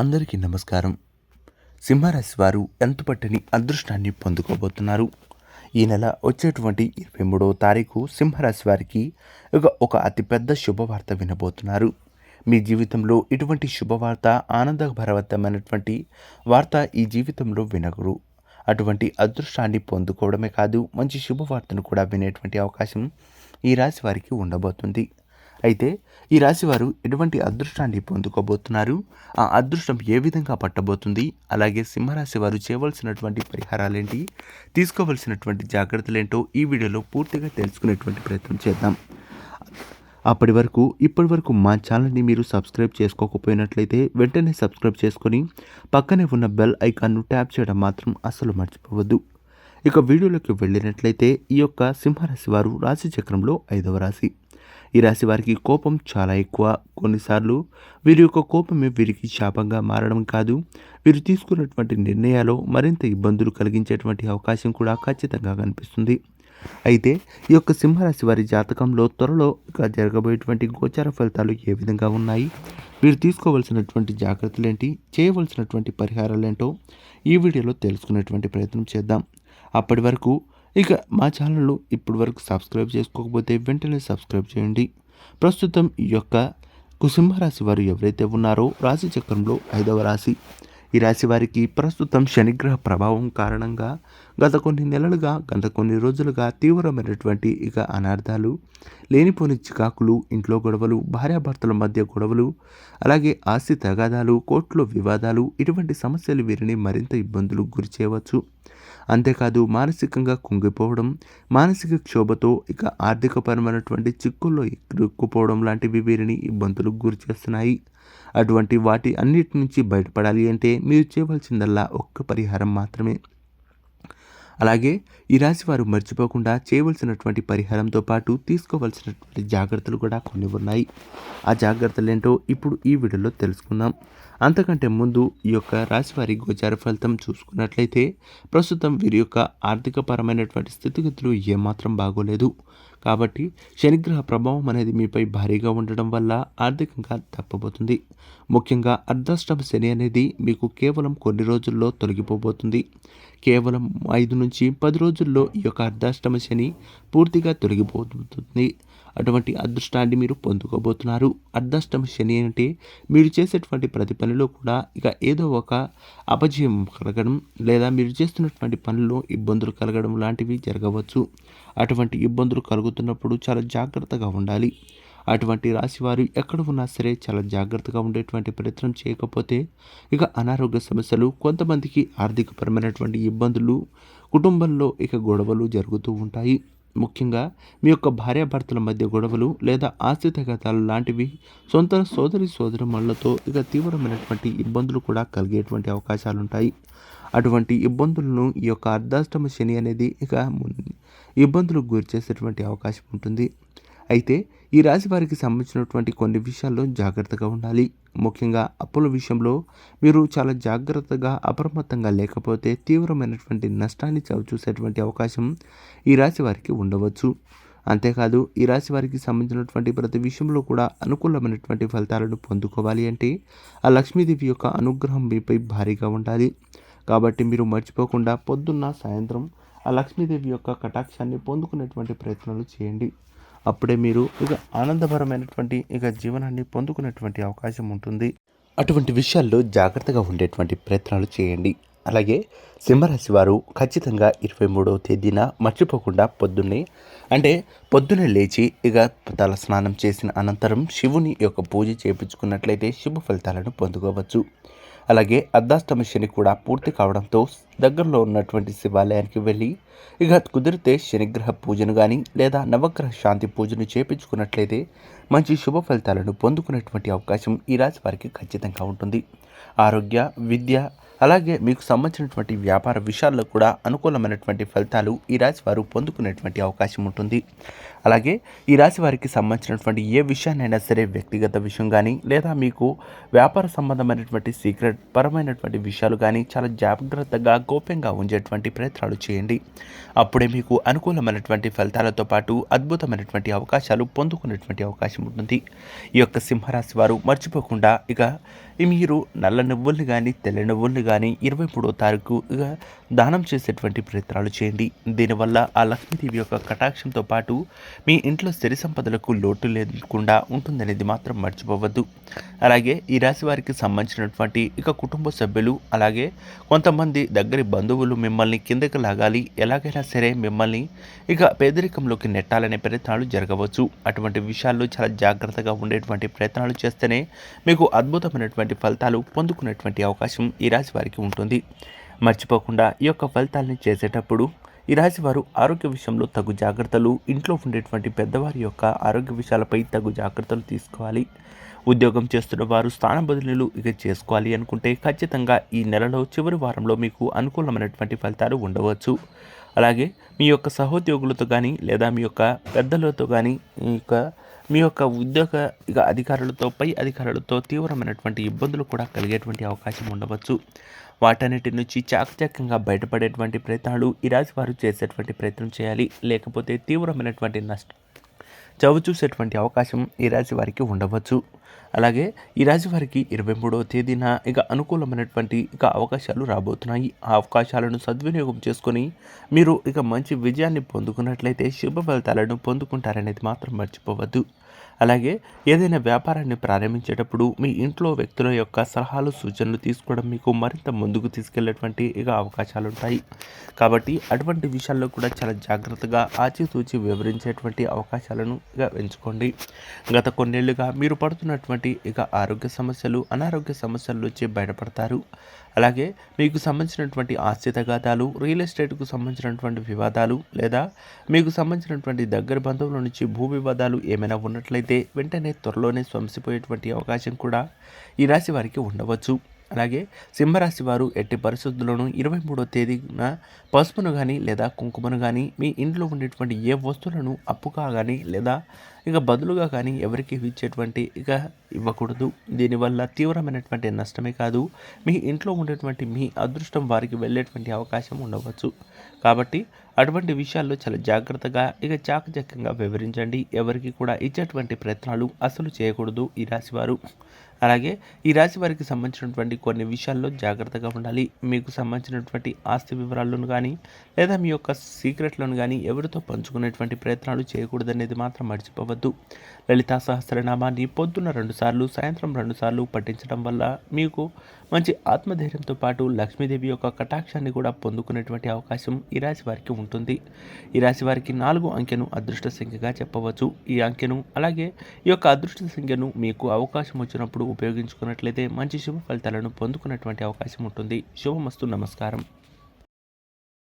అందరికీ నమస్కారం. సింహరాశి వారు ఎంత పట్టని అదృష్టాన్ని పొందుకోబోతున్నారు? ఈ నెల వచ్చేటువంటి ఇరవై మూడవ తారీఖు సింహరాశి వారికి ఒక ఒక అతిపెద్ద శుభవార్త వినబోతున్నారు. మీ జీవితంలో ఇటువంటి శుభవార్త ఆనందభరవతమైనటువంటి వార్త ఈ జీవితంలో వినగరు. అటువంటి అదృష్టాన్ని పొందుకోవడమే కాదు మంచి శుభవార్తను కూడా వినేటువంటి అవకాశం ఈ రాశి వారికి ఉండబోతుంది. అయితే ఈ రాశివారు ఎటువంటి అదృష్టాన్ని పొందుకోబోతున్నారు? ఆ అదృష్టం ఏ విధంగా పట్టబోతుంది? అలాగే సింహరాశి వారు చేయవలసినటువంటి పరిహారాలేంటి? తీసుకోవలసినటువంటి జాగ్రత్తలేంటో ఈ వీడియోలో పూర్తిగా తెలుసుకునేటువంటి ప్రయత్నం చేద్దాం. అప్పటి వరకు ఇప్పటి వరకు మా ఛానల్ని మీరు సబ్స్క్రైబ్ చేసుకోకపోయినట్లయితే వెంటనే సబ్స్క్రైబ్ చేసుకొని పక్కనే ఉన్న బెల్ ఐకాన్ను ట్యాప్ చేయడం మాత్రం అస్సలు మర్చిపోవద్దు. ఇక వీడియోలోకి వెళ్ళినట్లయితే ఈ యొక్క సింహరాశి వారు రాశి చక్రంలో ఐదవ రాశి. ఈ రాశి వారికి కోపం చాలా ఎక్కువ. కొన్నిసార్లు వీరి యొక్క కోపమే వీరికి శాపంగా మారడం కాదు. వీరు తీసుకున్నటువంటి నిర్ణయాలు మరింత ఇబ్బందులు కలిగించేటువంటి అవకాశం కూడా ఖచ్చితంగా కనిపిస్తుంది. అయితే ఈ యొక్క సింహరాశి వారి జాతకంలో త్వరలో జరగబోయేటువంటి గోచార ఫలితాలు ఏ విధంగా ఉన్నాయి? వీరు తీసుకోవలసినటువంటి జాగ్రత్తలు ఏంటి? చేయవలసినటువంటి పరిహారాలు ఏంటో ఈ వీడియోలో తెలుసుకునేటువంటి ప్రయత్నం చేద్దాం. అప్పటి వరకు ఇక మా ఛానల్ను ఇప్పటి వరకు సబ్స్క్రైబ్ చేసుకోకపోతే వెంటనే సబ్స్క్రైబ్ చేయండి. ప్రస్తుతం ఈ యొక్క కుసింహరాశి వారు ఎవరైతే ఉన్నారో రాశి చక్రంలో ఐదవ రాశి. ఈ రాశి వారికి ప్రస్తుతం శనిగ్రహ ప్రభావం కారణంగా గత కొన్ని నెలలుగా గత కొన్ని రోజులుగా తీవ్రమైనటువంటి ఇక అనార్థాలు లేనిపోని చికాకులు ఇంట్లో గొడవలు భార్యాభర్తల మధ్య గొడవలు అలాగే ఆస్తి తగాదాలు కోర్టులో వివాదాలు ఇటువంటి సమస్యలు వీరిని మరింత ఇబ్బందులు గురి చేయవచ్చు. అంతేకాదు మానసికంగా కుంగిపోవడం మానసిక క్షోభతో ఇక ఆర్థికపరమైనటువంటి చిక్కుల్లో ఇరుక్కుపోవడం లాంటివి వీరిని ఇబ్బందులకు గురి చేస్తున్నాయి. అటువంటి వాటి అన్నిటి నుంచి బయటపడాలి అంటే మీరు చేయవలసిందల్లా ఒక్క పరిహారం మాత్రమే. అలాగే ఈ రాశి వారు మర్చిపోకుండా చేయవలసినటువంటి పరిహారంతో పాటు తీసుకోవలసినటువంటి జాగ్రత్తలు కూడా కొన్ని ఉన్నాయి. ఆ జాగ్రత్తలు ఏంటో ఇప్పుడు ఈ వీడియోలో తెలుసుకుందాం. అంతకంటే ముందు ఈ యొక్క రాశివారి గోచార ఫలితం చూసుకున్నట్లయితే ప్రస్తుతం వీరి యొక్క ఆర్థికపరమైనటువంటి స్థితిగతులు ఏమాత్రం బాగోలేదు. కాబట్టి శనిగ్రహ ప్రభావం అనేది మీపై భారీగా ఉండడం వల్ల ఆర్థికంగా తప్పబోతుంది. ముఖ్యంగా అర్ధాష్టమ శని అనేది మీకు కేవలం కొన్ని రోజుల్లో తొలగిపోబోతుంది. కేవలం ఐదు నుంచి పది రోజుల్లో ఈ యొక్క అర్ధాష్టమ శని పూర్తిగా తొలగిపోతుంది. అటువంటి అదృష్టాన్ని మీరు పొందుకోబోతున్నారు. అర్ధాష్టమ శని అంటే మీరు చేసేటువంటి ప్రతి పనిలో కూడా ఇక ఏదో ఒక అపజయం కలగడం లేదా మీరు చేస్తున్నటువంటి పనుల్లో ఇబ్బందులు కలగడం లాంటివి జరగవచ్చు. అటువంటి ఇబ్బందులు కలుగుతున్నప్పుడు చాలా జాగ్రత్తగా ఉండాలి. అటువంటి రాశివారు ఎక్కడ ఉన్నా సరే చాలా జాగ్రత్తగా ఉండేటువంటి ప్రయత్నం చేయకపోతే ఇక అనారోగ్య సమస్యలు కొంతమందికి ఆర్థికపరమైనటువంటి ఇబ్బందులు కుటుంబంలో ఇక గొడవలు జరుగుతూ ఉంటాయి. ముఖ్యంగా మీ యొక్క భార్యాభర్తల మధ్య గొడవలు లేదా ఆస్తితగతాలు లాంటివి సొంత సోదరి సోదరుమణులతో ఇక తీవ్రమైనటువంటి ఇబ్బందులు కూడా కలిగేటువంటి అవకాశాలు ఉంటాయి అటువంటి ఇబ్బందులను ఈ యొక్క అర్ధాష్టమ శని అనేది ఇక ఇబ్బందులకు గురి చేసేటువంటి అవకాశం ఉంటుంది. అయితే ఈ రాశి వారికి సంబంధించినటువంటి కొన్ని విషయాల్లో జాగ్రత్తగా ఉండాలి. ముఖ్యంగా అప్పుల విషయంలో మీరు చాలా జాగ్రత్తగా అప్రమత్తంగా లేకపోతే తీవ్రమైనటువంటి నష్టాన్ని చవిచూసేటువంటి అవకాశం ఈ రాశి వారికి ఉండవచ్చు. అంతేకాదు ఈ రాశి వారికి సంబంధించినటువంటి ప్రతి విషయంలో కూడా అనుకూలమైనటువంటి ఫలితాలను పొందుకోవాలి అంటే ఆ లక్ష్మీదేవి యొక్క అనుగ్రహం మీపై భారీగా ఉండాలి. కాబట్టి మీరు మర్చిపోకుండా పొద్దున్న సాయంత్రం ఆ లక్ష్మీదేవి యొక్క కటాక్షాన్ని పొందుకునేటువంటి ప్రయత్నాలు చేయండి. అప్పుడే మీరు ఇక ఆనందపరమైనటువంటి ఇక జీవనాన్ని పొందుకునేటువంటి అవకాశం ఉంటుంది. అటువంటి విషయాల్లో జాగ్రత్తగా ఉండేటువంటి ప్రయత్నాలు చేయండి. అలాగే సింహరాశి వారు ఖచ్చితంగా ఇరవై మూడవ తేదీన మర్చిపోకుండా పొద్దున్నే అంటే పొద్దున్నే లేచి ఇక తల స్నానం చేసిన అనంతరం శివుని యొక్క పూజ చేయించుకున్నట్లయితే శుభ ఫలితాలను పొందుకోవచ్చు. అలాగే అర్ధాష్టమి శని కూడా పూర్తి కావడంతో దగ్గరలో ఉన్నటువంటి శివాలయానికి వెళ్ళి ఇక కుదిరితే శనిగ్రహ పూజను కానీ లేదా నవగ్రహ శాంతి పూజను చేపించుకున్నట్లయితే మంచి శుభ ఫలితాలను పొందుకునేటువంటి అవకాశం ఈ రాశి వారికి ఖచ్చితంగా ఉంటుంది. ఆరోగ్య విద్య అలాగే మీకు సంబంధించినటువంటి వ్యాపార విషయాల్లో కూడా అనుకూలమైనటువంటి ఫలితాలు ఈ రాశి వారు పొందుకునేటువంటి అవకాశం ఉంటుంది. అలాగే ఈ రాశి వారికి సంబంధించినటువంటి ఏ విషయాన్నైనా సరే వ్యక్తిగత విషయం కానీ లేదా మీకు వ్యాపార సంబంధమైనటువంటి సీక్రెట్ పరమైనటువంటి విషయాలు కానీ చాలా జాగ్రత్తగా గోప్యంగా ఉంచేటువంటి ప్రయత్నాలు చేయండి. అప్పుడే మీకు అనుకూలమైనటువంటి ఫలితాలతో పాటు అద్భుతమైనటువంటి అవకాశాలు పొందుకునేటువంటి అవకాశం ఉంటుంది. ఈ యొక్క సింహరాశి వారు మర్చిపోకుండా ఇక మీరు నల్ల నువ్వుల్ని కానీ తెల్ల నువ్వుల్ని కానీ ఇరవై మూడో తారీఖు ఇక దానం చేసేటువంటి ప్రయత్నాలు చేయండి. దీనివల్ల ఆ లక్ష్మీదేవి యొక్క కటాక్షంతో పాటు మీ ఇంట్లో సిరి సంపదలకు లోటు లేకుండా ఉంటుందనేది మాత్రం మర్చిపోవద్దు. అలాగే ఈ రాశి వారికి సంబంధించినటువంటి ఇక కుటుంబ సభ్యులు అలాగే కొంతమంది దగ్గరి బంధువులు మిమ్మల్ని కిందకి లాగాలి ఎలాగైనా సరే మిమ్మల్ని ఇక పేదరికంలోకి నెట్టాలనే ప్రయత్నాలు జరగవచ్చు. అటువంటి విషయాల్లో చాలా జాగ్రత్తగా ఉండేటువంటి ప్రయత్నాలు చేస్తేనే మీకు అద్భుతమైనటువంటి ఫలితాలు పొందుకునేటువంటి అవకాశం ఈ రాశి వారికి ఉంటుంది. మర్చిపోకుండా ఈ యొక్క ఫలితాలని చేసేటప్పుడు ఈ రాశి వారు ఆరోగ్య విషయంలో తగు జాగ్రత్తలు ఇంట్లో ఉండేటువంటి పెద్దవారి యొక్క ఆరోగ్య విషయాలపై తగు జాగ్రత్తలు తీసుకోవాలి. ఉద్యోగం చేస్తున్న వారు స్థాన బదిలీలు ఇక చేసుకోవాలి అనుకుంటే ఖచ్చితంగా ఈ నెలలో చివరి వారంలో మీకు అనుకూలమైనటువంటి ఫలితాలు ఉండవచ్చు. అలాగే మీ యొక్క సహోద్యోగులతో కానీ లేదా మీ యొక్క పెద్దలతో కానీ మీ యొక్క మీ యొక్క ఉద్యోగ ఇక అధికారులతో పై అధికారులతో తీవ్రమైనటువంటి ఇబ్బందులు కూడా కలిగేటువంటి అవకాశం ఉండవచ్చు. వాటన్నిటి నుంచి చాకచక్యంగా బయటపడేటువంటి ప్రయత్నాలు ఈ రాశి వారు చేసేటువంటి ప్రయత్నం చేయాలి. లేకపోతే తీవ్రమైనటువంటి నష్టం చవి చూసేటువంటి అవకాశం ఈ రాశి వారికి ఉండవచ్చు. అలాగే ఈ రాశి వారికి ఇరవై మూడవ తేదీన ఇక అనుకూలమైనటువంటి ఇక అవకాశాలు రాబోతున్నాయి. ఆ అవకాశాలను సద్వినియోగం చేసుకొని మీరు ఇక మంచి విజయాన్ని పొందుకున్నట్లయితే శుభ ఫలితాలను పొందుకుంటారనేది మాత్రం మర్చిపోవద్దు. అలాగే ఏదైనా వ్యాపారాన్ని ప్రారంభించేటప్పుడు మీ ఇంట్లో వ్యక్తుల యొక్క సలహాలు సూచనలు తీసుకోవడం మీకు మరింత ముందుకు తీసుకెళ్ళేటువంటి ఇక అవకాశాలు ఉంటాయి కాబట్టి అటువంటి విషయాల్లో కూడా చాలా జాగ్రత్తగా ఆచితూచి వివరించేటువంటి అవకాశాలను ఇక ఎంచుకోండి. గత కొన్నేళ్ళుగా మీరు పడుతున్నటువంటి ఇక ఆరోగ్య సమస్యలు అనారోగ్య సమస్యల నుంచి బయటపడతారు. అలాగే మీకు సంబంధించినటువంటి ఆస్తి తగాదాలు రియల్ ఎస్టేట్కు సంబంధించినటువంటి వివాదాలు లేదా మీకు సంబంధించినటువంటి దగ్గర బంధువుల నుంచి భూ వివాదాలు ఏమైనా ఉన్నట్లయితే వెంటనే త్వరలోనే స్వంసిపోయేటువంటి అవకాశం కూడా ఈ రాశి వారికి ఉండవచ్చు. అలాగే సింహరాశి వారు ఎట్టి పరిస్థితుల్లోనూ ఇరవై మూడో తేదీన పసుపును కానీ లేదా కుంకుమను కానీ మీ ఇంట్లో ఉండేటువంటి ఏ వస్తువులను అప్పుగా కానీ లేదా ఇక బదులుగా కానీ ఎవరికి ఇచ్చేటువంటి ఇక ఇవ్వకూడదు. దీనివల్ల తీవ్రమైనటువంటి నష్టమే కాదు మీ ఇంట్లో ఉండేటువంటి మీ అదృష్టం వారికి వెళ్ళేటువంటి అవకాశం ఉండవచ్చు. కాబట్టి అటువంటి విషయాల్లో చాలా జాగ్రత్తగా ఇక చాకచక్యంగా వివరించండి. ఎవరికి కూడా ఇచ్చేటువంటి ప్రయత్నాలు అసలు చేయకూడదు ఈ రాశివారు అలాగే ఈ రాశి వారికి సంబంధించినటువంటి కొన్ని విషయాల్లో జాగ్రత్తగా ఉండాలి. మీకు సంబంధించినటువంటి ఆస్తి వివరాలను కానీ లేదా మీ యొక్క సీక్రెట్లను కానీ ఎవరితో పంచుకునేటువంటి ప్రయత్నాలు చేయకూడదనేది మాత్రం మర్చిపోవద్దు. లలితా సహస్రనామాన్ని పొద్దున్న రెండుసార్లు సాయంత్రం రెండుసార్లు పఠించడం వల్ల మీకు మంచి ఆత్మధైర్యంతో పాటు లక్ష్మీదేవి యొక్క కటాక్షాన్ని కూడా పొందుకునేటువంటి అవకాశం ఈ రాశి వారికి ఉంటుంది. ఈ రాశి వారికి నాలుగు అంకెను అదృష్ట సంఖ్యగా చెప్పవచ్చు. ఈ అంకెను అలాగే ఈ యొక్క అదృష్ట సంఖ్యను మీకు అవకాశం వచ్చినప్పుడు ఉపయోగించుకున్నట్లయితే మంచి శుభ ఫలితాలను పొందుకున్నటువంటి అవకాశం ఉంటుంది. శుభమస్తు. నమస్కారం.